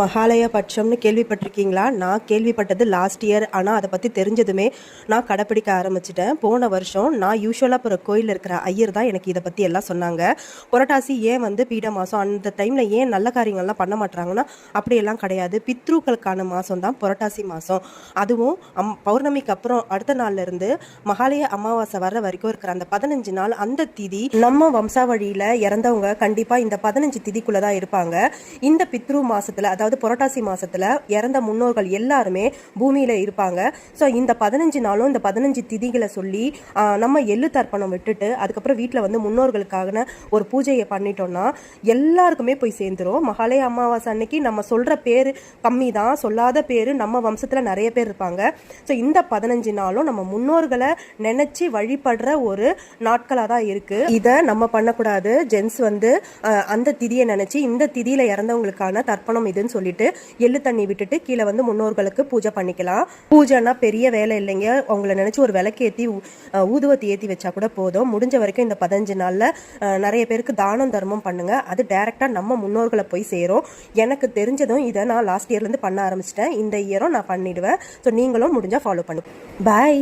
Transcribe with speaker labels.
Speaker 1: மகாலய பட்சம்னு கேள்விப்பட்டிருக்கீங்களா? நான் கேள்விப்பட்டது லாஸ்ட் இயர் ஆனால் அதை பற்றி தெரிஞ்சதுமே நான் கடைப்பிடிக்க ஆரம்பிச்சிட்டேன். போன வருஷம் நான் யூஸ்வலாக போகிற கோயிலில் இருக்கிற ஐயர் தான் எனக்கு இதை பற்றி எல்லாம் சொன்னாங்க. புரட்டாசி ஏன் வந்து பீட மாதம் அந்த டைமில் ஏன் நல்ல காரியங்கள்லாம் பண்ண மாட்டாங்கன்னா அப்படியெல்லாம் கிடையாது. பித்ருக்களுக்கான மாதம் தான் புரட்டாசி மாதம் அதுவும் அம் பௌர்ணமிக்கு அப்புறம் அடுத்த நாள்லேருந்து மகாலய அமாவாசை வர்ற வரைக்கும் இருக்கிற அந்த பதினஞ்சு நாள் அந்த திதி நம்ம வம்சாவழியில் இறந்தவங்க கண்டிப்பாக இந்த பதினஞ்சு திதிக்குள்ளே தான் இருப்பாங்க. இந்த பித்ரு மாதத்தில் அதாவது அதாவது புரட்டாசி மாசத்துல இறந்த முன்னோர்கள் எல்லாருமே பூமியில இருப்பாங்க. ஸோ இந்த பதினஞ்சு நாளும் இந்த பதினஞ்சு திதிகளை சொல்லி நம்ம எள்ளு தர்ப்பணம் விட்டுட்டு அதுக்கப்புறம் வீட்டில் வந்து முன்னோர்களுக்கான ஒரு பூஜையை பண்ணிட்டோம்னா எல்லாருக்குமே போய் சேர்ந்துரும். மகாலய அமாவாசை அன்னைக்கு நம்ம சொல்ற பேர் கம்மி தான் சொல்லாத பேர் நம்ம வம்சத்துல நிறைய பேர் இருப்பாங்க. ஸோ இந்த பதினஞ்சு நாளும் நம்ம முன்னோர்களை நினைச்சு வழிபடுற ஒரு நாட்களாக தான் இருக்கு. இதை நம்ம பண்ணக்கூடாது. ஜென்ஸ் வந்து அந்த திதியை நினைச்சு இந்த திதியில இறந்தவங்களுக்கான தர்ப்பணம் இது அப்படின்னு சொல்லிட்டு எள்ளு தண்ணி விட்டுட்டு கீழே வந்து முன்னோர்களுக்கு பூஜை பண்ணிக்கலாம். பூஜைனா பெரிய வேலை இல்லைங்க. அவங்கள நினைச்சு ஒரு விளக்கு ஏற்றி ஊதுவத்தி ஏற்றி வச்சா கூட போதும். முடிஞ்ச வரைக்கும் இந்த பதினஞ்சு நாளில் நிறைய பேருக்கு தானம் தர்மம் பண்ணுங்க. அது டைரக்டா நம்ம முன்னோர்களை போய் சேரும். எனக்கு தெரிஞ்சதும் இதை நான் லாஸ்ட் இயர்லேருந்து பண்ண ஆரம்பிச்சிட்டேன். இந்த இயரும் நான் பண்ணிடுவேன். ஸோ நீங்களும் முடிஞ்சால் ஃபாலோ பண்ணுங்க பாய்